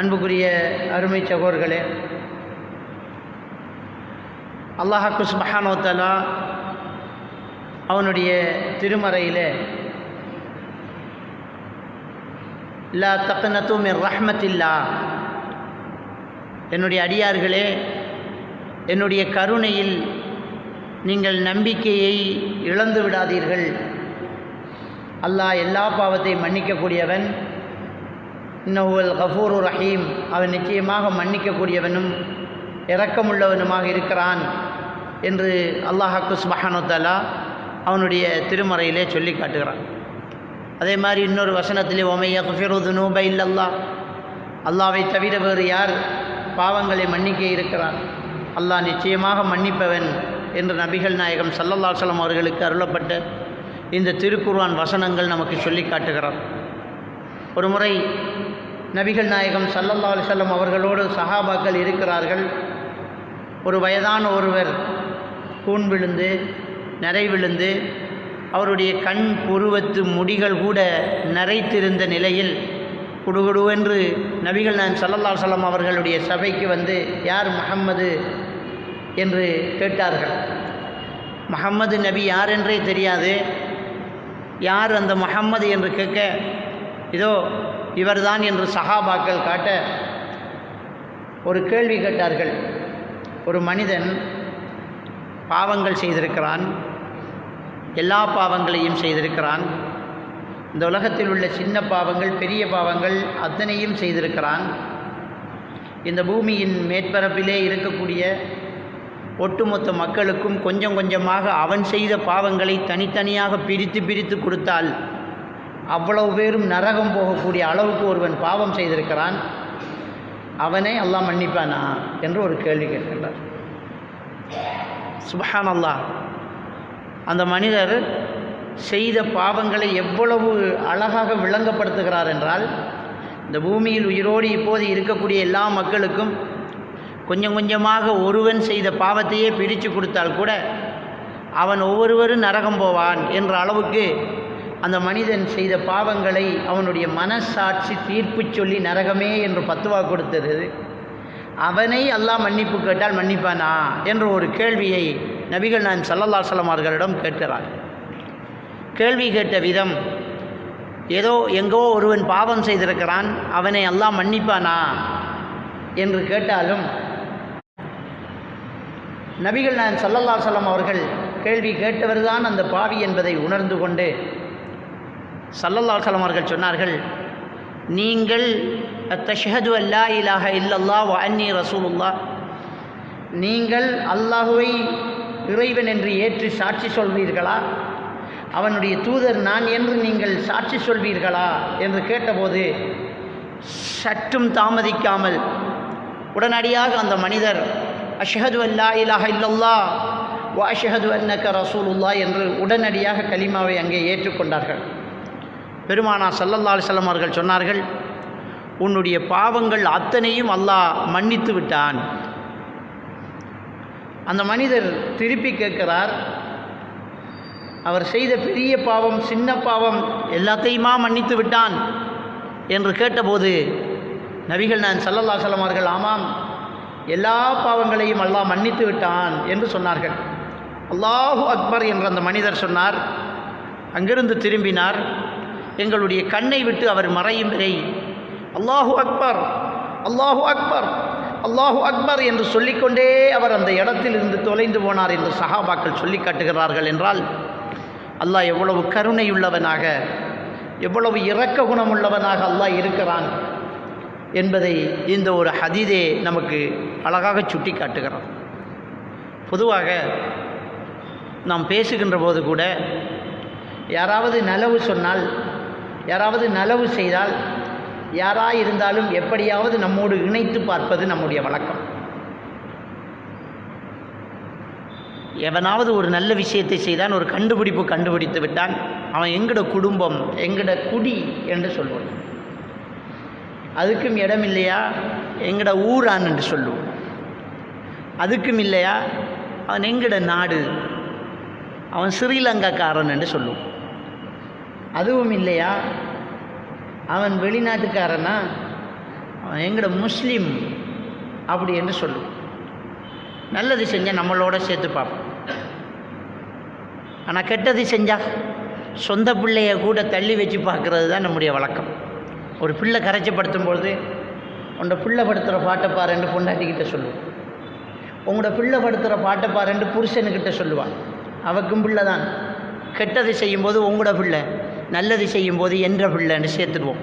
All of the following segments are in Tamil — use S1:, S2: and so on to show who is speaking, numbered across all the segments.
S1: அன்புக்குரிய அருமை சகோர்களே அல்லாஹாக்கு சுபஹானோத்தலா அவனுடைய திருமறையில் லா தக்கனத்தும் ரஹ்மத்தில்லா என்னுடைய அடியார்களே என்னுடைய கருணையில் நீங்கள் நம்பிக்கையை இழந்து விடாதீர்கள். அல்லாஹ் எல்லா பாவத்தையும் மன்னிக்கக்கூடியவன். இன்னொல் கஃபூரு ரஹீம். அவன் நிச்சயமாக மன்னிக்கக்கூடியவனும் இரக்கமுள்ளவனுமாக இருக்கிறான் என்று அல்லாஹாக்கு சுபஹானுத்தலா அவனுடைய திருமறையிலே சொல்லி காட்டுகிறான். அதே மாதிரி இன்னொரு வசனத்திலே ஒமைய குஃபிருது நூப இல்லல்லா அல்லாவை தவிர வேறு யார் பாவங்களை மன்னிக்க இருக்கிறான்? அல்லாஹ் நிச்சயமாக மன்னிப்பவன் என்று நபிகள் நாயகம் சல்லல்லா சலம் அவர்களுக்கு அருளப்பட்ட இந்த திருக்குர்வான் வசனங்கள் நமக்கு சொல்லி காட்டுகிறார் ஒரு முறை நபிகள் நாயகம் சல்லல்லா அலிசல்லம் அவர்களோடு சஹாபாக்கள் இருக்கிறார்கள். ஒரு வயதான ஒருவர் கூன் விழுந்து நிறை விழுந்து அவருடைய கண் புருவத்து முடிகள் கூட நரைத்திருந்த நிலையில் குடுகுடுவென்று நபிகள் நான் சல்லல்லா சலம் அவர்களுடைய சபைக்கு வந்து யார் முகம்மது என்று கேட்டார்கள். முகம்மது நபி யார் என்றே தெரியாது. யார் அந்த முகம்மது என்று கேட்க இதோ இவர்தான் என்று சஹாபாக்கள் காட்ட ஒரு கேள்வி கேட்டார்கள். ஒரு மனிதன் பாவங்கள் செய்திருக்கிறான். எல்லா பாவங்களையும் செய்திருக்கிறான். இந்த உலகத்தில் உள்ள சின்ன பாவங்கள் பெரிய பாவங்கள் அத்தனையும் செய்திருக்கிறான். இந்த பூமியின் மேற்பரப்பிலே இருக்கக்கூடிய ஒட்டுமொத்த மக்களுக்கும் கொஞ்சம் கொஞ்சமாக அவன் செய்த பாவங்களை தனித்தனியாக பிரித்து பிரித்து கொடுத்தால் அவ்வளவு பேரும் நரகம் போகக்கூடிய அளவுக்கு ஒருவன் பாவம் செய்திருக்கிறான். அவனை அல்லாஹ் மன்னிப்பானா என்று ஒரு கேள்வி கேட்கின்றார். சுபஹான் அல்லாஹ் அந்த மனிதர் செய்த பாவங்களை எவ்வளவு அழகாக விளங்கப்படுத்துகிறார் என்றால் இந்த பூமியில் உயிரோடு இப்போது இருக்கக்கூடிய எல்லா மக்களுக்கும் கொஞ்சம் கொஞ்சமாக ஒருவன் செய்த பாவத்தையே பிரித்து கொடுத்தால் கூட அவன் ஒவ்வொருவரும் நரகம் போவான் என்ற அளவுக்கு அந்த மனிதன் செய்த பாவங்களை அவனுடைய மனசாட்சி தீர்ப்பு சொல்லி நரகமே என்று பத்துவா கொடுத்தது. அவனை அல்லாஹ் மன்னிப்பு கேட்டால் மன்னிப்பானா? என்ற ஒரு கேள்வியை நபிகள் நான் சல்லல்லா சலமார்களிடம் கேட்கிறார். கேள்வி கேட்ட விதம் ஏதோ எங்கோ ஒருவன் பாவம் செய்திருக்கிறான் அவனை அல்லாஹ் மன்னிப்பானா? என்று கேட்டாலும் நபிகள் நான் சல்லல்லா சலம் அவர்கள் கேள்வி கேட்டவர்தான் அந்த பாவி என்பதை உணர்ந்து கொண்டு சல்லல்லா அவர்கள் சொன்னார்கள் நீங்கள் தஷஹது அல்லா இலாக இல்லல்லா வ அன்னி ரசூலுல்லா நீங்கள் அல்லாஹுவை இறைவன் என்று ஏற்று சாட்சி சொல்வீர்களா? அவனுடைய தூதர் நான் என்று நீங்கள் சாட்சி சொல்வீர்களா? என்று கேட்டபோது சற்றும் தாமதிக்காமல் உடனடியாக அந்த மனிதர் அஷஹது அல்லா இலாஹ இல்லல்லா வா அஷஹது அன்னக்க ரசூலுல்லா என்று உடனடியாக கலிமாவை அங்கே ஏற்றுக்கொண்டார்கள். பெருமானா சல்லல்லா அலிசல்லம் அவர்கள் சொன்னார்கள் உன்னுடைய பாவங்கள் அத்தனையும் அல்லாஹ் மன்னித்து விட்டான். அந்த மனிதர் திருப்பி கேட்கிறார் அவர் செய்த பெரிய பாவம் சின்ன பாவம் எல்லாத்தையுமா மன்னித்து விட்டான்? என்று கேட்டபோது நபிகள் நான் சல்லல்லா அவர்கள் ஆமாம் எல்லா பாவங்களையும் அல்லாஹ் மன்னித்து விட்டான் என்று சொன்னார்கள். அல்லாஹு அக்பர் என்று அந்த மனிதர் சொன்னார். அங்கிருந்து திரும்பினார். எங்களுடைய கண்ணை விட்டு அவர் மறையும் வரை. அல்லாஹு அக்பர் அல்லாஹு அக்பர் அல்லாஹு அக்பர் என்று சொல்லிக்கொண்டே அவர் அந்த இடத்தில் இருந்து தொலைந்து போனார் என்று சஹாபாக்கள் சொல்லி காட்டுகிறார்கள் என்றால் அல்லாஹ் எவ்வளவு கருணையுள்ளவனாக எவ்வளவு இரக்க குணமுள்ளவனாக அல்லாஹ் இருக்கிறான் என்பதை இந்த ஒரு ஹதீதே நமக்கு அழகாக சுட்டி காட்டுகிறான் பொதுவாக நாம் பேசுகின்ற போது கூட யாராவது நலவு சொன்னால் யாராவது நலவு செய்தால் யாராக இருந்தாலும் எப்படியாவது நம்மோடு இணைத்து பார்ப்பது நம்முடைய வழக்கம். எவனாவது ஒரு நல்ல விஷயத்தை செய்தான் ஒரு கண்டுபிடிப்பு கண்டுபிடித்து விட்டான் அவன் எங்கட குடும்பம் எங்கட குடி என்று சொல்வோம். அதுக்கும் இடம் இல்லையா? எங்கட ஊரான் என்று சொல்லுவோம் அதுக்கும் இல்லையா? அவன் எங்கட நாடு? அவன் ஸ்ரீலங்காக்காரன் என்று சொல்லுவோம் அதுவும் இல்லையா? அவன் வெளிநாட்டுக்காரனா? அவன் எங்கட முஸ்லீம்? அப்படி என்று சொல்லுவோம் நல்லது செஞ்சால் நம்மளோட சேர்த்து பார்ப்போம். ஆனால் கெட்டது செஞ்சால் சொந்த பிள்ளைய கூட தள்ளி வச்சு பார்க்குறது தான் நம்முடைய வழக்கம். ஒரு பிள்ளை கரைச்சப்படுத்தும் பொழுது உன்னோட பிள்ளை படுத்துகிற பாட்டை பாருன்னு பொண்டாட்டிக்கிட்ட சொல்லுவோம். உங்களோட பிள்ளை படுத்துகிற பாட்டை பாருன்னு புருஷனுக்கிட்ட சொல்லுவான். அவக்கும் பிள்ளை தான். கெட்டது செய்யும்போது உங்களோட பிள்ளை. நல்லது செய்யும்போது என்ற பிள்ளைன்னு சேர்த்துடுவோம்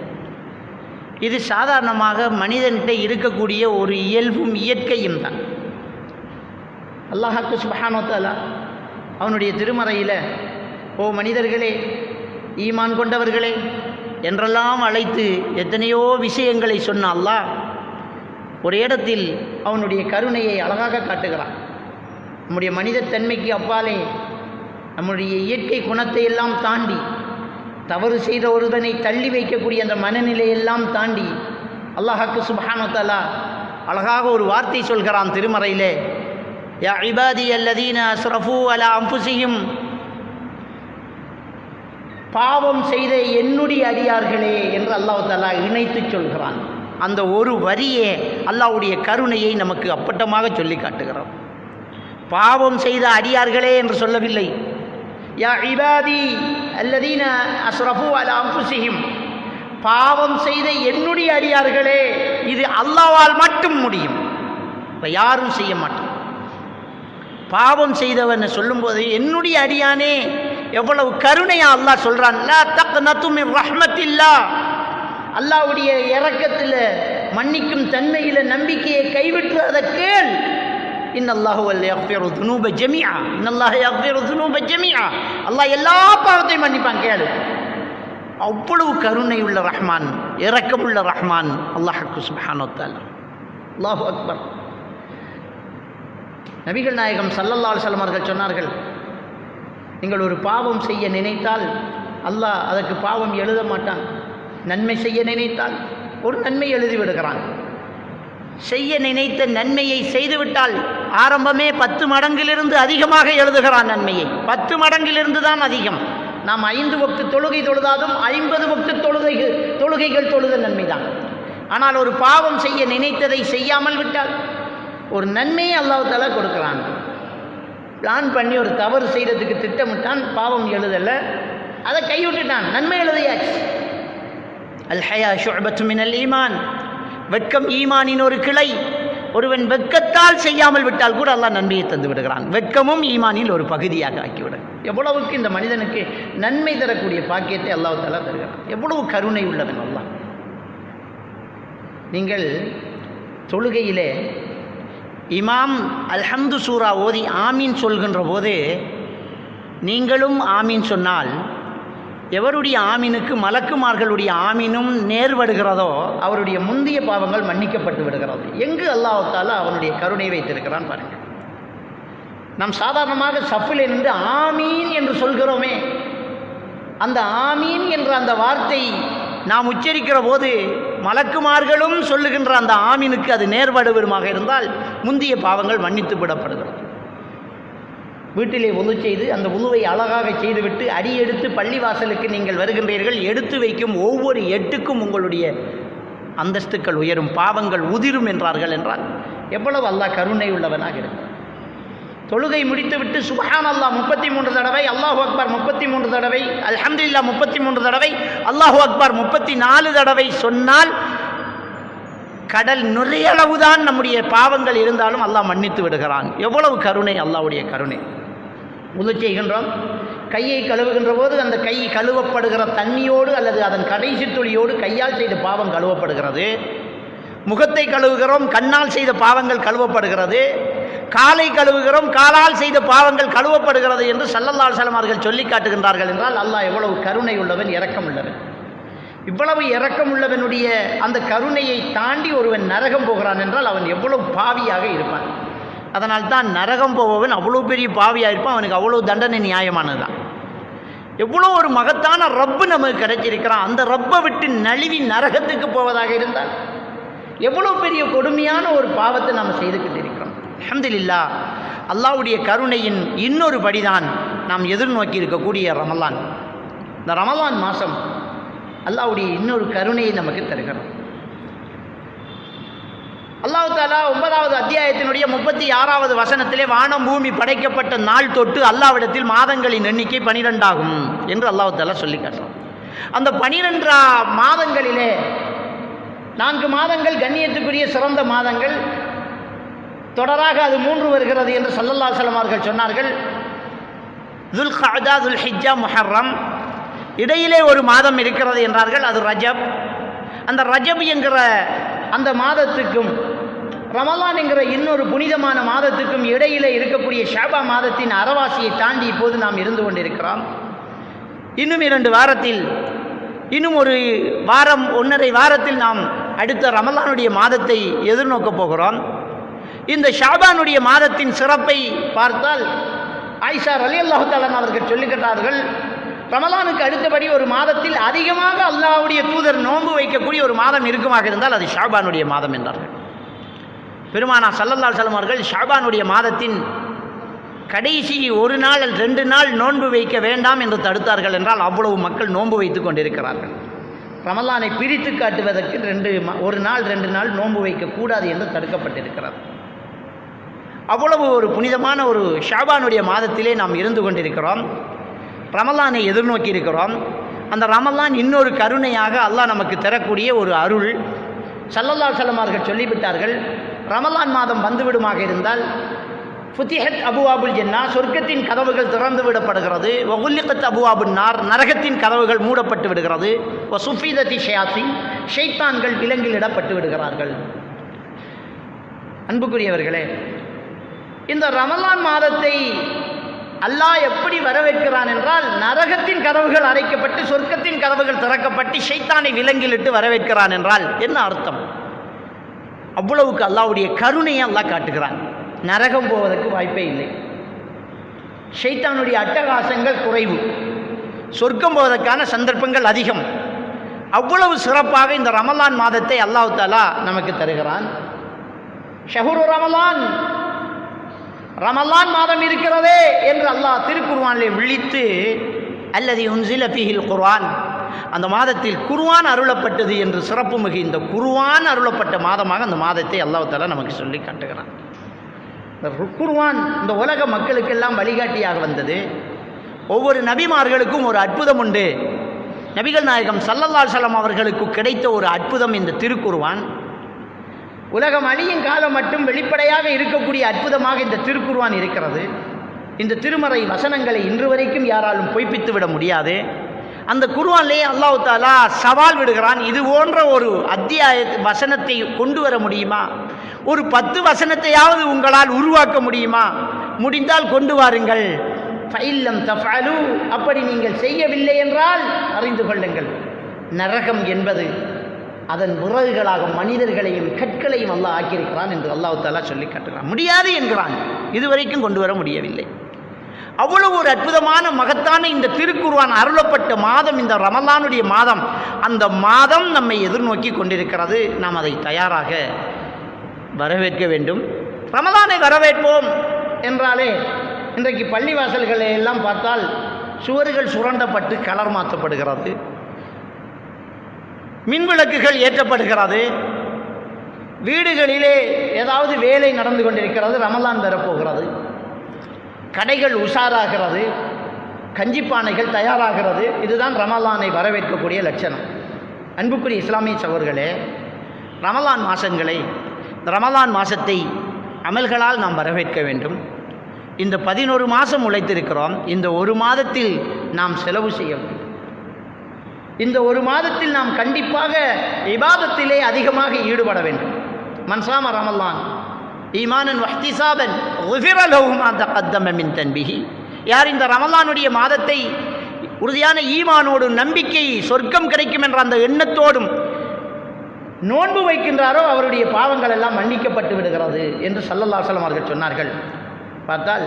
S1: இது சாதாரணமாக மனிதன்கிட்ட இருக்கக்கூடிய ஒரு இயல்பும் இயற்கையும் தான். அல்லாஹாக்கு சுபஹானோத்தாலா அவனுடைய திருமறையில் ஓ மனிதர்களே ஈமான் கொண்டவர்களே என்றெல்லாம் அழைத்து எத்தனையோ விஷயங்களை சொன்ன அல்லாஹ் ஒரு இடத்தில் அவனுடைய கருணையை அழகாக காட்டுகிறான். நம்முடைய மனிதத்தன்மைக்கு அப்பாலே நம்முடைய இயற்கை குணத்தை எல்லாம் தாண்டி தவறு செய்த ஒருவனை தள்ளி வைக்கக்கூடிய அந்த மனநிலையெல்லாம் தாண்டி அல்லாஹாக்கு சுபஹானத்தாலா அழகாக ஒரு வார்த்தை சொல்கிறான் திருமறையிலே. யா இபாதி அல்லதீன அஸ்ரஃபு அலா அம்புசியும் பாவம் செய்த என்னுடைய அடியார்களே என்று அல்லாஹ் தாலா இணைத்து சொல்கிறான். அந்த ஒரு வரியே அல்லாஹ்வுடைய கருணையை நமக்கு அப்பட்டமாக சொல்லி காட்டுகிறோம் பாவம் செய்த அடியார்களே என்று சொல்லவில்லை. யா இபாதி அல்லதீன அஸ்ரஃபு அலா அம்புசிஹிம் பாவம் செய்த என்னுடைய அடியார்களே இது அல்லாவால் மட்டும் முடியும். இப்போ யாரும் செய்ய மாட்டோம் பாவம் செய்தவன் சொல்லும்போது என்னுடைய அடியானே எவ்வளவு கருணையா அல்லாஹ் சொல்கிறான் லா தக்னத்து மின் ரஹ்மத்தில்லா. அல்லாஹ்வுடைய இறக்கத்தில் மன்னிக்கும் தன்மையில் நம்பிக்கையை கைவிட்டு இன் கேள் இன்னல்லாஹு வல் யக்ஃபிரு துனூப ஜமீஆ இன்னல்லாஹ யக்ஃபிரு துனூப ஜமீஆ அல்லாஹ் எல்லா பாவத்தையும் மன்னிப்பான் கேளு. அவ்வளவு கருணை உள்ள ரஹ்மான் இறக்கமுள்ள ரஹ்மான் அல்லாஹுக்கு சுப்ஹானஹு அல்லாஹு அக்பர். நபிகள் நாயகம் சல்லல்லால் அலுவலம் அவர்கள் சொன்னார்கள் நீங்கள் ஒரு பாவம் செய்ய நினைத்தால் அல்லாஹ் அதற்கு பாவம் எழுத மாட்டான். நன்மை செய்ய நினைத்தால் ஒரு நன்மை எழுதி விடுகிறான். செய்ய நினைத்த நன்மையை செய்துவிட்டால் ஆரம்பமே பத்து மடங்கிலிருந்து அதிகமாக எழுதுகிறான் நன்மையை. பத்து மடங்கிலிருந்து தான் அதிகம். நாம் ஐந்து வக்து தொழுகை தொழுதாலும் ஐம்பது வக்து தொழுகைகள் தொழுகைகள் தொழுத நன்மைதான். ஆனால் ஒரு பாவம் செய்ய நினைத்ததை செய்யாமல் விட்டால் ஒரு நன்மையை அல்லாஹால கொடுக்குறான். பிளான் பண்ணி ஒரு தவறு செய்கிறதுக்கு திட்டமிட்டான் பாவம் எழுதலை. அதை கைவிட்டுட்டான். நன்மை எழுதியாச்சு. அல் ஹயா ஷுஅபத்து மினல் ஈமான். வெட்கம் ஈமானின் ஒரு கிளை. ஒருவன் வெட்கத்தால் செய்யாமல் விட்டால் கூட அல்லாஹ் நன்மையை தந்து விடுகிறான். வெட்கமும் ஈமானில் ஒரு பகுதியாக ஆக்கிவிடும். எவ்வளவுக்கு இந்த மனிதனுக்கு நன்மை தரக்கூடிய பாக்கியத்தை அல்லாஹ் தாலா தருகிறான்? எவ்வளவு கருணை உள்ளவன் அல்லாஹ்? நீங்கள் தொழுகையிலே இமாம் அல்ஹம்து சூரா ஓதி ஆமீன் சொல்கின்ற போது நீங்களும் ஆமீன் சொன்னால் எவருடைய ஆமீனுக்கு மலக்குமார்களுடைய ஆமீனும் நேர்படுகிறதோ அவருடைய முந்தைய பாவங்கள் மன்னிக்கப்பட்டு விடுகிறது. எங்கு அல்லாஹால அவனுடைய கருணை வைத்திருக்கிறான் பாருங்கள் நாம் சாதாரணமாக சஃபிலே நின்று ஆமீன் என்று சொல்கிறோமே. அந்த ஆமீன் என்ற அந்த வார்த்தை நாம் உச்சரிக்கிற போது மலக்குமார்களும் சொல்லுகின்ற அந்த ஆமீனுக்கு அது நேர்படுவருமாக இருந்தால் முந்திய பாவங்கள் மன்னித்து விடப்படுகிறது. வீட்டிலே உது செய்து அந்த உதுவை அழகாக செய்துவிட்டு அடி எடுத்து பள்ளிவாசலுக்கு நீங்கள் வருகின்றீர்கள். எடுத்து வைக்கும் ஒவ்வொரு எட்டுக்கும் உங்களுடைய அந்தஸ்துக்கள் உயரும் பாவங்கள் உதிரும் என்றார்கள் என்றால் எவ்வளவு அல்லாஹ் கருணை உள்ளவனாக இருக்கிறார் தொழுகை முடித்துவிட்டு சுபஹான் அல்லாஹ் முப்பத்தி மூன்று தடவை அல்லாஹு அக்பர் முப்பத்தி மூன்று தடவை அல்ஹம்துலில்லா முப்பத்தி மூன்று தடவை அல்லாஹு அக்பர் முப்பத்தி நாலு தடவை சொன்னால் கடல் நுரையளவுதான் நம்முடைய பாவங்கள் இருந்தாலும் அல்லாஹ் மன்னித்து விடுகிறான். எவ்வளவு கருணை அல்லாவுடைய கருணை. உது செய்கின்றோம் கையை கழுவுகின்ற போது அந்த கை கழுவப்படுகிற தண்ணியோடு அல்லது அதன் கடைசி துளியோடு கையால் செய்த பாவம் கழுவப்படுகிறது. முகத்தை கழுவுகிறோம் கண்ணால் செய்த பாவங்கள் கழுவப்படுகிறது. காலை கழுவுகிறோம் காலால் செய்த பாவங்கள் கழுவப்படுகிறது என்று சல்லல்லால் சலமார்கள் சொல்லி காட்டுகின்றார்கள் என்றால் அல்லாஹ் எவ்வளவு கருணை உள்ளவன் இரக்கம் உள்ளவன் இவ்வளவு இரக்கம் உள்ளவனுடைய அந்த கருணையை தாண்டி ஒருவன் நரகம் போகிறான் என்றால் அவன் எவ்வளவு பாவியாக இருப்பான். அதனால் தான் நரகம் போபவன் அவ்வளோ பெரிய பாவியாக இருப்பான் அவனுக்கு அவ்வளோ தண்டனை நியாயமானது தான் எவ்வளோ ஒரு மகத்தான ரப்பு நமக்கு கிடைச்சிருக்கிறான் அந்த ரப்பை விட்டு நழுவி நரகத்துக்கு போவதாக இருந்தால் எவ்வளோ பெரிய கொடுமையான ஒரு பாவத்தை நாம் செய்துக்கிட்டு இருக்கிறோம். அஹமதுல்லா அல்லாவுடைய கருணையின் இன்னொரு படிதான் நாம் எதிர்நோக்கி இருக்கக்கூடிய ரமலான். இந்த ரமலான் மாதம் அல்லாவுடைய இன்னொரு கருணையை நமக்கு தருகிறோம் அல்லாஹ் தாலா ஒன்பதாவது அத்தியாயத்தினுடைய முப்பத்தி ஆறாவது வசனத்திலே வானம் பூமி படைக்கப்பட்ட நாள் தொட்டு அல்லாவிடத்தில் மாதங்களின் எண்ணிக்கை பனிரெண்டாகும் என்று அல்லாஹ் தாலா சொல்லி காட்டுறான். அந்த பனிரெண்டா மாதங்களிலே நான்கு மாதங்கள் கண்ணியத்துக்குரிய சிறந்த மாதங்கள் தொடராக அது மூன்று வருகிறது என்று சல்லல்லா அவர்கள் சொன்னார்கள். துல் கஅதா துல் ஹிஜ்ஜா முஹர்ரம். இடையிலே ஒரு மாதம் இருக்கிறது என்றார்கள் அது ரஜப். அந்த ரஜப் என்கிற அந்த மாதத்துக்கும் ரமலான் என்கிற இன்னொரு புனிதமான மாதத்துக்கும் இடையிலே இருக்கக்கூடிய ஷாபா மாதத்தின் அறவாசியை தாண்டி இப்போது நாம் இருந்து கொண்டிருக்கிறோம். இன்னும் இரண்டு வாரத்தில் இன்னும் ஒரு வாரம் ஒன்றரை வாரத்தில் நாம் அடுத்த ரமலானுடைய மாதத்தை எதிர்நோக்கப் போகிறோம். இந்த ஷாபானுடைய மாதத்தின் சிறப்பை பார்த்தால் ஆயிஷா அலி அல்லாஹு அவர்கள் சொல்லிக்கிட்டார்கள் ரமலானுக்கு அடுத்தபடி ஒரு மாதத்தில் அதிகமாக அல்லாவுடைய தூதர் நோன்பு வைக்கக்கூடிய ஒரு மாதம் இருக்குமாக இருந்தால் அது ஷாபானுடைய மாதம் என்றார்கள். பெருமானா சல்லல்லா செல்லம் அவர்கள் ஷாபானுடைய மாதத்தின் கடைசி ஒரு நாள் ரெண்டு நாள் நோன்பு வைக்க வேண்டாம் என்று தடுத்தார்கள் என்றால் அவ்வளவு மக்கள் நோன்பு வைத்து கொண்டிருக்கிறார்கள். ரமலானை பிரித்து காட்டுவதற்கு ரெண்டு ஒரு நாள் ரெண்டு நாள் நோன்பு வைக்கக்கூடாது என்று தடுக்கப்பட்டிருக்கிறது. அவ்வளவு ஒரு புனிதமான ஒரு ஷாபானுடைய மாதத்திலே நாம் இருந்து கொண்டிருக்கிறோம். ரமலானை எதிர்நோக்கி இருக்கிறோம் அந்த ரமலான் இன்னொரு கருணையாக அல்லாஹ் நமக்கு தரக்கூடிய ஒரு அருள். சல்லல்லா சல்லமார்கள் சொல்லிவிட்டார்கள் ரமலான் மாதம் வந்துவிடுமாக இருந்தால் ஃபுத்திஹத் அபுவாபுல் ஜென்னா சொர்க்கத்தின் கதவுகள் திறந்து விடப்படுகிறது. வகுல்லிகத் அபுவாபுல் நார் நரகத்தின் கதவுகள் மூடப்பட்டு விடுகிறது. ஒ சுஃபீதத்தி ஷயாசின் ஷைத்தான்கள் விலங்கிலிடப்பட்டு விடுகிறார்கள். அன்புக்குரியவர்களே இந்த ரமலான் மாதத்தை அல்லாஹ் எப்படி வரவேற்கிறான் என்றால் நரகத்தின் கதவுகள் அடைக்கப்பட்டு சொர்க்கத்தின் கதவுகள் திறக்கப்பட்டு ஷைத்தானை விலங்கிலிட்டு வரவேற்கிறான் என்றால் என்ன அர்த்தம்? அவ்வளவுக்கு அல்லாஹ்வுடைய கருணையை அல்லாஹ் காட்டுகிறான். நரகம் போவதற்கு வாய்ப்பே இல்லை. ஷைத்தானுடைய அட்டகாசங்கள் குறைவு. சொர்க்கம் போவதற்கான சந்தர்ப்பங்கள் அதிகம். அவ்வளவு சிறப்பாக இந்த ரமலான் மாதத்தை அல்லாஹ் தாலா நமக்கு தருகிறான். ஷஹுரு ரமலான் ரமலான் மாதம் இருக்கிறதே என்று அல்லாஹ் திருக்குருவானிலே விழித்து அல்லது உன்சில பிஹில் குர்வான் அந்த மாதத்தில் குருவான் அருளப்பட்டது என்று சிறப்பு மிகு இந்த குருவான் அருளப்பட்ட மாதமாக அந்த மாதத்தை அல்லாஹால நமக்கு சொல்லி காட்டுகிறான். இந்த குருவான் இந்த உலக மக்களுக்கெல்லாம் வழிகாட்டியாக வந்தது. ஒவ்வொரு நபிமார்களுக்கும் ஒரு அற்புதம் உண்டு. நபிகள் நாயகம் சல்லல்லா சலம் அவர்களுக்கு கிடைத்த ஒரு அற்புதம் இந்த திருக்குருவான் உலகம் அழியும் காலம் மட்டும் வெளிப்படையாக இருக்கக்கூடிய அற்புதமாக இந்த திருக்குருவான் இருக்கிறது. இந்த திருமறை வசனங்களை இன்று வரைக்கும் யாராலும் பொய்ப்பித்து விட முடியாது. அந்த குருவான்லேயே அல்லாஹ் தாலா சவால் விடுகிறான் இது போன்ற ஒரு அத்தியாய வசனத்தை கொண்டு வர முடியுமா? ஒரு பத்து வசனத்தையாவது உங்களால் உருவாக்க முடியுமா? முடிந்தால் கொண்டு வாருங்கள். ஃபைல்லம் தஃபாலு அப்படி நீங்கள் செய்யவில்லை என்றால் அறிந்து கொள்ளுங்கள். நரகம் என்பது அதன் விறகுகளாக மனிதர்களையும் கற்களையும் அல்லாஹ் ஆக்கியிருக்கிறான் என்று அல்லாஹ் தாலா சொல்லி காட்டுகிறான். முடியாது என்கிறான். இதுவரைக்கும் கொண்டு வர முடியவில்லை. அவ்வளவு ஒரு அற்புதமான மகத்தான இந்த திருக்குருவான் அருளப்பட்ட மாதம் இந்த ரமலானுடைய மாதம். அந்த மாதம் நம்மை எதிர்நோக்கி கொண்டிருக்கிறது. நாம் அதை தயாராக வரவேற்க வேண்டும். ரமலானை வரவேற்போம் என்றாலே இன்றைக்கு பள்ளிவாசல்களை எல்லாம் பார்த்தால் சுவர்கள் சுரண்டப்பட்டு கலர் மாற்றப்படுகிறது. மின்விளக்குகள் ஏற்றப்படுகிறது. வீடுகளிலே ஏதாவது வேலை நடந்து கொண்டிருக்கிறது ரமலான் வரப்போகிறது. கடைகள் உஷாராகிறது. கஞ்சிப்பானைகள் தயாராகிறது. இதுதான் ரமலானை வரவேற்கக்கூடிய லட்சணம். அன்புக்குரிய இஸ்லாமிய சவர்களே ரமலான் மாதங்களை ரமலான் மாதத்தை அமல்களால் நாம் வரவேற்க வேண்டும். இந்த பதினோரு மாதம் உழைத்திருக்கிறோம். இந்த ஒரு மாதத்தில் நாம் செலவு செய்ய வேண்டும். இந்த ஒரு மாதத்தில் நாம் கண்டிப்பாக இபாதத்திலே அதிகமாக ஈடுபட வேண்டும். மன்சாம ரமலான். ஈமானன் வஹ்திசாபன். உஃபிர லஹு தன்பிஹி. யார் இந்த ரமலானுடைய மாதத்தை உறுதியான ஈமானோடும் நம்பிக்கை சொர்க்கம் கிடைக்கும் என்ற அந்த எண்ணத்தோடும் நோன்பு வைக்கின்றாரோ அவருடைய பாவங்கள் எல்லாம் மன்னிக்கப்பட்டு விடுகிறது என்று சல்லல்லா அலுவலம் அவர்கள் சொன்னார்கள். பார்த்தால்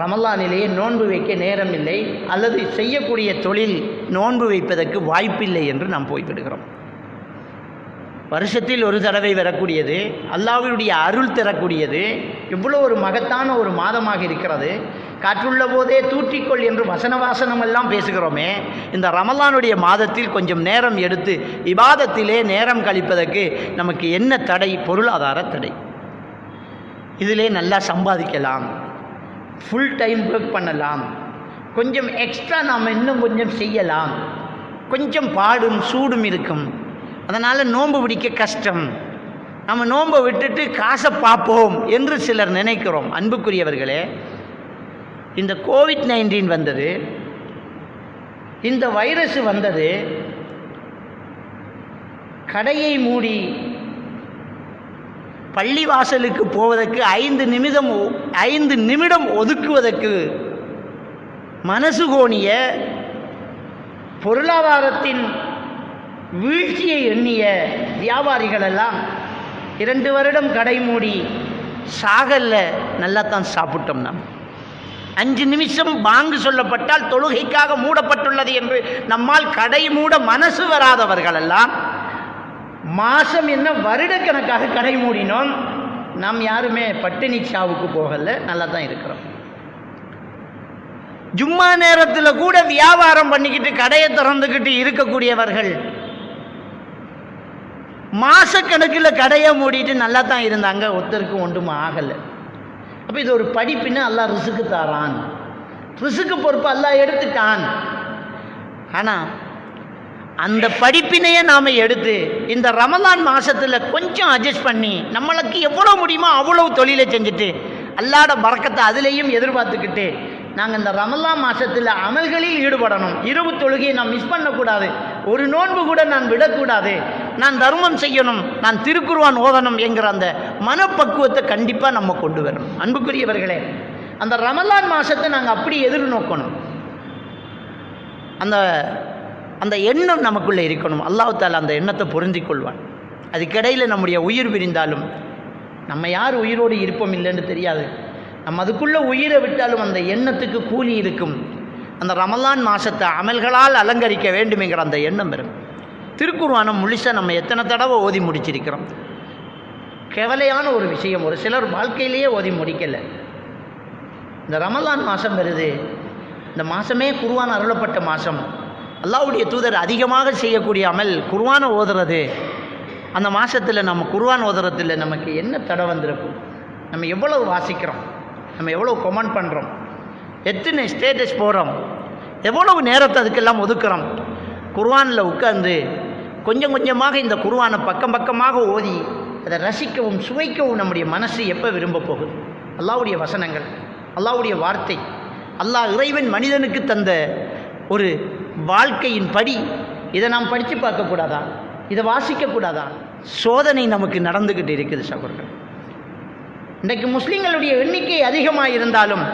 S1: ரமலானிலேயே நோன்பு வைக்க நேரம் இல்லை அல்லது செய்யக்கூடிய தொழில் நோன்பு வைப்பதற்கு வாய்ப்பில்லை என்று நாம் போய்விடுகிறோம். வருஷத்தில் ஒரு தடவை வரக்கூடியது அல்லாவினுடைய அருள் தரக்கூடியது இவ்வளோ ஒரு மகத்தான ஒரு மாதமாக இருக்கிறது. காற்றுள்ள போதே தூற்றிக்கொள் என்று வசன வாசனம் எல்லாம் பேசுகிறோமே இந்த ரமலானுடைய மாதத்தில் கொஞ்சம் நேரம் எடுத்து இபாதத்திலே நேரம் கழிப்பதற்கு நமக்கு என்ன தடை? பொருளாதார தடை. இதிலே நல்லா சம்பாதிக்கலாம். ஃபுல் டைம் ஒர்க் பண்ணலாம். கொஞ்சம் எக்ஸ்ட்ரா நாம் இன்னும் கொஞ்சம் செய்யலாம். கொஞ்சம் பாடும் சூடும் இருக்கும். அதனால் நோன்பு பிடிக்க கஷ்டம். நம்ம நோன்பை விட்டுட்டு காசை பார்ப்போம் என்று சிலர் நினைக்கிறோம். அன்புக்குரியவர்களே இந்த கோவிட் நைன்டீன் வந்தது. இந்த வைரஸ் வந்தது. கடையை மூடி பள்ளிவாசலுக்கு போவதற்கு ஐந்து நிமிடம் ஐந்து நிமிடம் ஒதுக்குவதற்கு மனசு கோணிய பொருளாதாரத்தின் வீழ்ச்சியை எண்ணிய வியாபாரிகள் எல்லாம் இரண்டு வருடம் கடை மூடி சாகல்ல நல்லா தான் சாப்பிட்டோம் நாம். அஞ்சு நிமிஷம் பாங்கு சொல்லப்பட்டால் தொழுகைக்காக மூடப்பட்டுள்ளது என்று நம்மால் கடை மூட மனசு வராதவர்கள் மாதம் என்ன வருடக்கணக்காக கடை மூடினோம். நாம் யாருமே பட்டினி சாவுக்கு போகல நல்லா தான் இருக்கிறோம். ஜும்மா நேரத்தில் கூட வியாபாரம் பண்ணிக்கிட்டு கடையை திறந்துக்கிட்டு இருக்கக்கூடியவர்கள் மாசக்கணக்கில் கடையை மூடிட்டு நல்லா தான் இருந்தாங்க ஒருத்தருக்கும் ஒன்றும் ஆகலை. அப்போ இது ஒரு படிப்புன்னு அல்லாஹ் ரிசுக்கு தாரான். ரிசுக்கு பொறுப்பு அல்லா எடுத்துட்டான். ஆனால் அந்த படிப்பினையே நாம் எடுத்து இந்த ரமலான் மாதத்தில் கொஞ்சம் அட்ஜஸ்ட் பண்ணி நம்மளுக்கு எவ்வளோ முடியுமோ அவ்வளோ தொழிலை செஞ்சுட்டு அல்லாட பறக்கத்தை அதுலேயும் எதிர்பார்த்துக்கிட்டு நாங்கள் இந்த ரமலான் மாதத்தில் அமல்களில் ஈடுபடணும். இரவு தொழுகையை நான் மிஸ் பண்ணக்கூடாது. ஒரு நோன்பு கூட நான் விடக்கூடாது. நான் தர்மம் செய்யணும். நான் திருக்குருவான் ஓதணும் என்கிற அந்த மனப்பக்குவத்தை கண்டிப்பாக நம்ம கொண்டு வரணும். அன்புக்குரியவர்களே அந்த ரமலான் மாதத்தை நாங்கள் அப்படி எதிர்நோக்கணும். அந்த அந்த எண்ணம் நமக்குள்ளே இருக்கணும். அல்லாஹ் அந்த எண்ணத்தை பொருந்தி கொள்வான் அதுக்கிடையில் நம்முடைய உயிர் பிரிந்தாலும் நம்ம யார் உயிரோடு இருப்போம் இல்லைன்னு தெரியாது. நம்ம அதுக்குள்ளே உயிரை விட்டாலும் அந்த எண்ணத்துக்கு கூலி இருக்கும். அந்த ரமலான் மாசத்தை அமல்களால் அலங்கரிக்க வேண்டுமெங்கிற அந்த எண்ணம் வரும். திருக்குர்வானம் முழுசாக நம்ம எத்தனை தடவை ஓதி முடிச்சிருக்கிறோம். கவலையான ஒரு விஷயம். ஒரு சிலர் வாழ்க்கையிலேயே ஓதி முடிக்கலை. இந்த ரமலான் மாதம் வருது. இந்த மாதமே குருவான் அருளப்பட்ட மாதம் அல்லாவுடைய தூதர் அதிகமாக செய்யக்கூடிய அமல் குர்வானை ஓதுறது. அந்த மாதத்தில் நம்ம குர்வான் ஓதுறதுல நமக்கு என்ன தடை வந்திருக்கும்? நம்ம எவ்வளவு வாசிக்கிறோம்? நம்ம எவ்வளோ கொமெண்ட் பண்ணுறோம் எத்தனை ஸ்டேட்டஸ் போகிறோம் எவ்வளவு நேரத்தை அதுக்கெல்லாம் ஒதுக்குறோம்? குர்வானில் உட்கார்ந்து கொஞ்சம் கொஞ்சமாக இந்த குர்வானை பக்கம் பக்கமாக ஓதி அதை ரசிக்கவும் சுவைக்கவும் நம்முடைய மனசு எப்போ விரும்ப போகுது? அல்லாவுடைய வசனங்கள் அல்லாவுடைய வார்த்தை அல்லாஹ் இறைவன் மனிதனுக்கு தந்த ஒரு வாழ்க்கையின் படி இதை நாம் படித்து பார்க்கக்கூடாதா இதை வாசிக்கக்கூடாதா சோதனை நமக்கு நடந்துக்கிட்டு இருக்குது சகோதரர்கள். இன்றைக்கு முஸ்லீம்களுடைய எண்ணிக்கை அதிகமாக இருந்தாலும்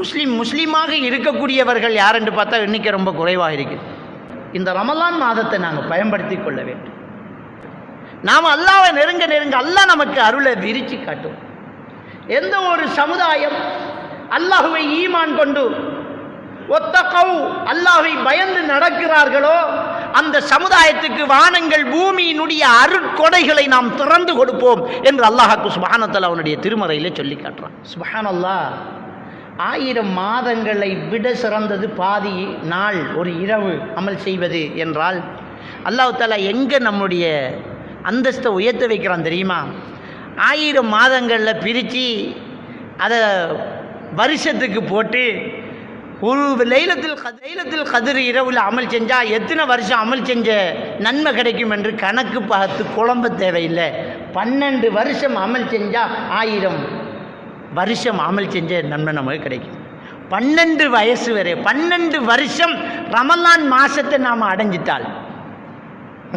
S1: முஸ்லீம் முஸ்லீமாக இருக்கக்கூடியவர்கள் யார் என்று பார்த்தா எண்ணிக்கை ரொம்ப குறைவாக இருக்குது. இந்த ரமலான் மாதத்தை நாங்கள் பயன்படுத்தி கொள்ள வேண்டும். நாம் அல்லாவை நெருங்க நெருங்க அல்லாஹ் நமக்கு அருளை விரிச்சு காட்டும். எந்த ஒரு சமுதாயம் அல்லாஹுவை ஈமான் கொண்டு ஒத்தகவு அல்லாஹை பயந்து நடக்கிறார்களோ அந்த சமுதாயத்துக்கு வானங்கள் பூமியினுடைய அருட்கொடைகளை நாம் திறந்து கொடுப்போம் என்று அல்லாஹாக்கு சுபஹானத்தல்லா அவனுடைய திருமறையில் சொல்லி காட்டுறான். சுபஹான் அல்லாஹ் ஆயிரம் மாதங்களை விட சிறந்தது பாதி நாள் ஒரு இரவு அமல் செய்வது என்றால் அல்லாஹ் தாலா எங்கே நம்முடைய அந்தஸ்தை உயர்த்த வைக்கிறான் தெரியுமா? ஆயிரம் மாதங்களில் பிரித்து அதை வருஷத்துக்கு போட்டு ஒரு லைலத்தில் லைலத்தில் கதிர் இரவில் அமல் செஞ்சால் எத்தனை வருஷம் அமல் செஞ்ச நன்மை கிடைக்கும் என்று கணக்கு பார்த்து குழம்ப தேவையில்லை. பன்னெண்டு வருஷம் அமல் செஞ்சால் ஆயிரம் வருஷம் அமல் செஞ்ச நன்மை நமக்கு கிடைக்கும். பன்னெண்டு வயசு வரை பன்னெண்டு வருஷம் ரமலான் மாசத்தை நாம் அடைஞ்சிட்டால்.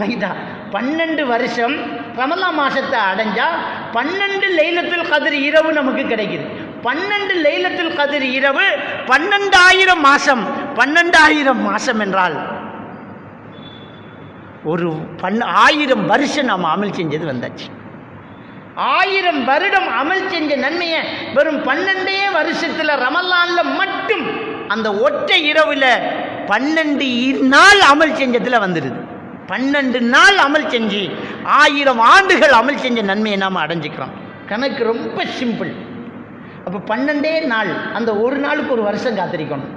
S1: ரைட்டா பன்னெண்டு வருஷம் ரமலான் மாசத்தை அடைஞ்சா பன்னெண்டு லைலத்தில் கதிர் இரவு நமக்கு கிடைக்குது. பன்னெண்டு லைலத்தில் கதிர் இரவு பன்னெண்டாயிரம் மாசம். பன்னெண்டாயிரம் மாசம் என்றால் ஒரு பன் ஆயிரம் வருஷம் நாம் அமல் செஞ்சது வந்தாச்சு. ஆயிரம் வருடம் அமல் செஞ்ச நன்மையை வெறும் பன்னெண்டே வருஷத்தில் ரமலான்ல மட்டும் அந்த ஒற்றை இரவில் பன்னெண்டு நாள் அமல் செஞ்சதில் வந்துடுது பன்னெண்டு நாள் அமல் செஞ்சு ஆயிரம் ஆண்டுகள் அமல் செஞ்ச நன்மையை நாம் அடைஞ்சிக்கிறோம். கணக்கு ரொம்ப சிம்பிள். அப்போ பன்னெண்டே நாள் அந்த ஒரு நாளுக்கு ஒரு வருஷம் காத்திருக்கணும்.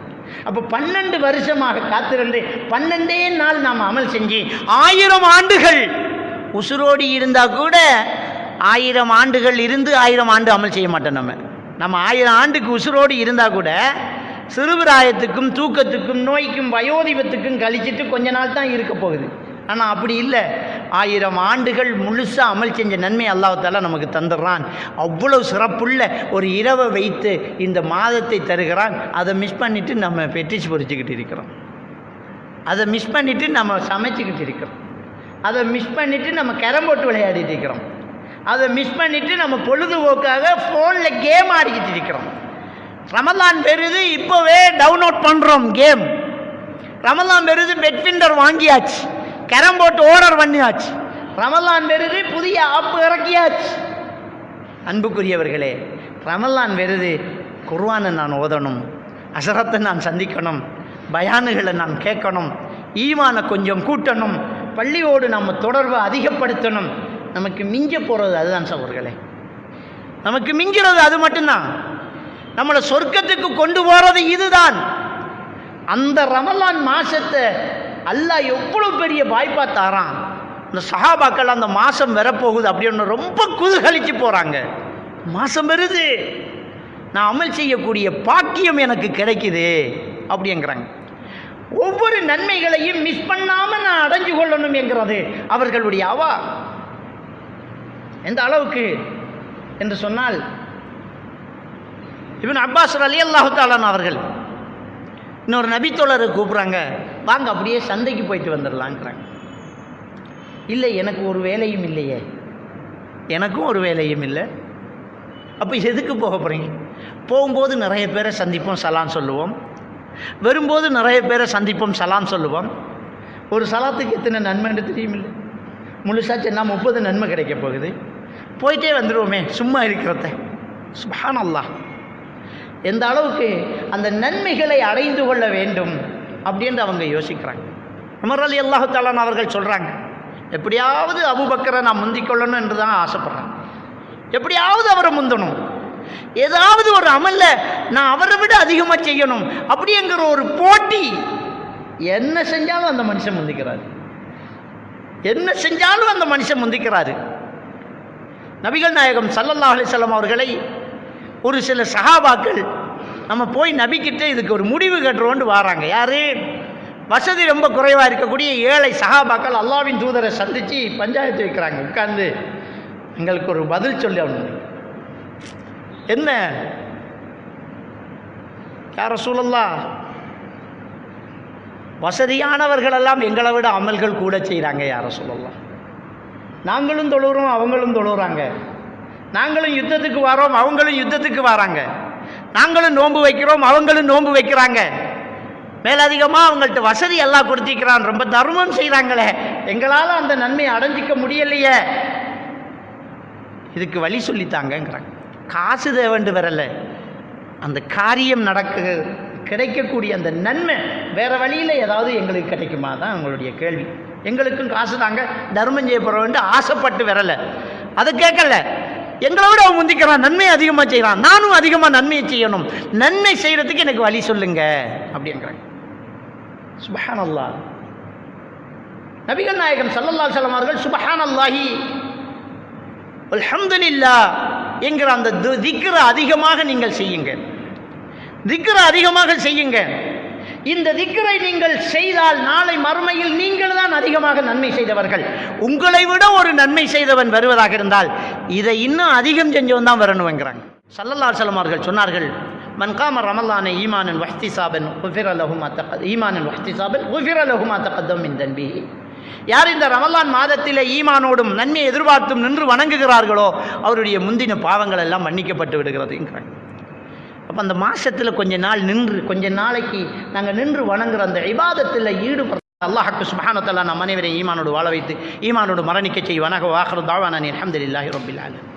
S1: அப்போ பன்னெண்டு வருஷமாக காத்திருந்து பன்னெண்டே நாள் நாம் அமல் செஞ்சு ஆயிரம் ஆண்டுகள் உசுரோடி இருந்தால் கூட ஆயிரம் ஆண்டுகள் இருந்து ஆயிரம் ஆண்டு அமல் செய்ய மாட்டோம் நம்ம. நம்ம ஆயிரம் ஆண்டுக்கு உசுரோடு இருந்தால் கூட சிறுபிராயத்துக்கும் தூக்கத்துக்கும் நோய்க்கும் வயோதிபத்துக்கும் கழிச்சிட்டு கொஞ்ச நாள் தான் இருக்க போகுது. ஆனால் அப்படி இல்லை. ஆயிரம் ஆண்டுகள் முழுசாக அமல் செஞ்ச நன்மை அல்லாஹால நமக்கு தந்துடுறான் அவ்வளவு சிறப்புள்ள ஒரு இரவை வைத்து இந்த மாதத்தை தருகிறான். அதை மிஸ் பண்ணிவிட்டு நம்ம பெட்டிச்சு பொறிச்சிக்கிட்டு இருக்கிறோம். அதை மிஸ் பண்ணிவிட்டு நம்ம சமைச்சிக்கிட்டு இருக்கிறோம். அதை மிஸ் பண்ணிவிட்டு நம்ம கேரம் போட்டு விளையாடிட்டு இருக்கிறோம். அதை மிஸ் பண்ணிவிட்டு நம்ம பொழுதுபோக்காக ஃபோனில் கேம் ஆடிக்கிட்டு இருக்கிறோம். ரமலான் பெருது இப்போவே டவுன்லோட் பண்ணுறோம் கேம் ரமலான் பெருது பெட்ஃபிண்டர் வாங்கியாச்சு. கேரம் போட்டு ஆர்டர் பண்ணியாச்சு. ரமலான் வருது புதிய ஆப்பு இறக்கியாச்சு. அன்புக்குரியவர்களே ரமலான் வருது குர்வானை நான் ஓதணும் அசரத்தை நான் சந்திக்கணும் பயானுகளை நான் கேட்கணும் ஈமானை கொஞ்சம் கூட்டணும் பள்ளியோடு நம்ம தொடர்பை அதிகப்படுத்தணும். நமக்கு மிஞ்ச போகிறது அதுதான் சவர்களே நமக்கு மிஞ்சுறது அது மட்டும்தான். நம்மளை சொர்க்கத்துக்கு கொண்டு போகிறது இதுதான். அந்த ரமலான் மாசத்தை அல்லாஹ் எவ்வளோ பெரிய வாய்ப்பாக தாரான். இந்த சஹாபாக்கள் அந்த மாதம் வரப்போகுது அப்படின்னு ரொம்ப குதூகலிச்சு போகிறாங்க மாதம் வருது. நான் அமல் செய்யக்கூடிய பாக்கியம் எனக்கு கிடைக்குது அப்படிங்கிறாங்க. ஒவ்வொரு நன்மைகளையும் மிஸ் பண்ணாமல் நான் அடைஞ்சு கொள்ளணும் என்கிறது அவர்களுடைய அவா. எந்த அளவுக்கு? என்று சொன்னால் இவன் அப்பாஸ் அலி அல்லாஹாலான் அவர்கள் இன்னொரு நபித்தோழரை கூப்பிட்றாங்க. வாங்க அப்படியே சந்தைக்கு போயிட்டு வந்துடலாங்கிறாங்க இல்லை எனக்கு ஒரு வேலையும் இல்லையே. எனக்கும் ஒரு வேலையும் இல்லை. அப்போ எதுக்கு போக போகிறீங்க போகும்போது நிறைய பேரை சந்திப்போம் சலான் சொல்லுவோம். வரும்போது நிறைய பேரை சந்திப்போம் சலான் சொல்லுவோம். ஒரு சலாத்துக்கு எத்தனை நன்மைன்னு தெரியுமில்லை? முழுசா சொன்னா முப்பது நன்மை கிடைக்க போகுது. போயிட்டே வந்துடுவோமே சும்மா இருக்கிறத. சுபான் அல்லாஹ் எந்த அளவுக்கு அந்த நன்மைகளை அடைந்து கொள்ள வேண்டும் அப்படின்னு அவங்க யோசிக்கிறாங்க. உமர் அலி அல்லாஹு தாலான் அவர்கள் சொல்கிறாங்க எப்படியாவது அபுபக்கரை நான் முந்திக்கொள்ளணும் என்று தான் ஆசைப்பட்றேன் எப்படியாவது அவரை முந்தணும். ஏதாவது ஒரு அமல்ல நான் அவரை விட அதிகமாக செய்யணும் அப்படிங்கிற ஒரு போட்டி என்ன செஞ்சாலும் அந்த மனுஷன் முந்திக்கிறாரு. என்ன செஞ்சாலும் அந்த மனுஷன் முந்திக்கிறாரு. நபிகள் நாயகம் சல்லல்லா அலிசல்லாம் அவர்களை ஒரு சில சஹாபாக்கள் நம்ம போய் நபிக்கிட்டு இதுக்கு ஒரு முடிவு கட்டுறோண்டு வராங்க. யார்? வசதி ரொம்ப குறைவாக இருக்கக்கூடிய ஏழை சகாபாக்கள் அல்லாவின் தூதரை சந்தித்து பஞ்சாயத்து வைக்கிறாங்க. உட்கார்ந்து எங்களுக்கு ஒரு பதில் சொல்லி அவனு என்ன? யார சூழல்லா வசதியானவர்களெல்லாம் எங்களை விட அமல்கள் கூட செய்கிறாங்க யார சொல்லலாம் நாங்களும் தொழுகிறோம் அவங்களும் தொழுகிறாங்க நாங்களும் யுத்தத்துக்கு வரோம் அவங்களும் யுத்தத்துக்கு வராங்க. நாங்களும் நோன்பு வைக்கிறோம் அவங்களும் நோன்பு வைக்கிறாங்க. மேலதிகமாக அவங்கள்ட்ட வசதி எல்லாம் கொடுத்திக்கிறான் ரொம்ப தர்மம் செய்கிறாங்களே எங்களால் அந்த நன்மையை அடைஞ்சிக்க முடியலையே. இதுக்கு வழி சொல்லித்தாங்கங்கிறாங்க. காசு தேவண்டு வரல. அந்த காரியம் நடக்க கிடைக்கக்கூடிய அந்த நன்மை வேற வழியில் ஏதாவது எங்களுக்கு கிடைக்குமா? தான் உங்களுடைய கேள்வி. எங்களுக்கும் காசு தாங்க. தர்மம் செய்ய ஆசைப்பட்டு வரல. அதை கேட்கல. எங்களை விட அவன் முந்திக்கிறான் நன்மை அதிகமாக செய்கிறான் நானும் அதிகமாக நன்மையை செய்யணும். நன்மை செய்கிறதுக்கு எனக்கு வழி சொல்லுங்க அப்படிங்கிறாங்க. சுபஹான் அல்லாஹ் நபிகள் நாயகம் சல்லல்லா சலம் அவர்கள் சுபஹான் அல்லாஹி அல்ஹம்துலில்லா என்கிற அந்த து- அதிகமாக நீங்கள் செய்யுங்க. திக்ரை அதிகமாக செய்யுங்க. இந்த திக்ரை நீங்கள் செய்தால் நாளை மறுமையில் நீங்கள் தான் அதிகமாக நன்மை செய்தவர்கள். உங்களை விட ஒரு நன்மை செய்தவன் வருவதாக இருந்தால் இதை இன்னும் அதிகம் செஞ்சவன் தான் வரணுங்கிறாங்க சல்லல்லா செல்லம் சொன்னார்கள் மன்காம ரமல்லான ஈமானன் வஹ்திசாபன் உஃபிர லஹுமா தக ஈமானன் வஹ்திசாபன் உஃபிர லஹுமா தகத்தம் மின் தன்பி. யார் இந்த ரமலான் மாதத்திலே ஈமானோடும் நன்மையை எதிர்பார்த்தும் நின்று வணங்குகிறார்களோ அவருடைய முந்தின பாவங்கள் எல்லாம் மன்னிக்கப்பட்டு விடுகிறதுங்கிறாங்க. அப்போ அந்த மாதத்தில் கொஞ்ச நாள் நின்று கொஞ்ச நாளைக்கு நாங்கள் நின்று வணங்குற அந்த விவாதத்தில் ஈடுபட அல்லாஹாக்கு சுபஹானத்தல்லா நம் அனைவரையும் ஈமானோடு வாழ வைத்து ஈமானோடு மரணிக்க செய்வானாக. வாஹரு தாவானி அலமதுல்லாஹி ரபில் ஆலமீன்.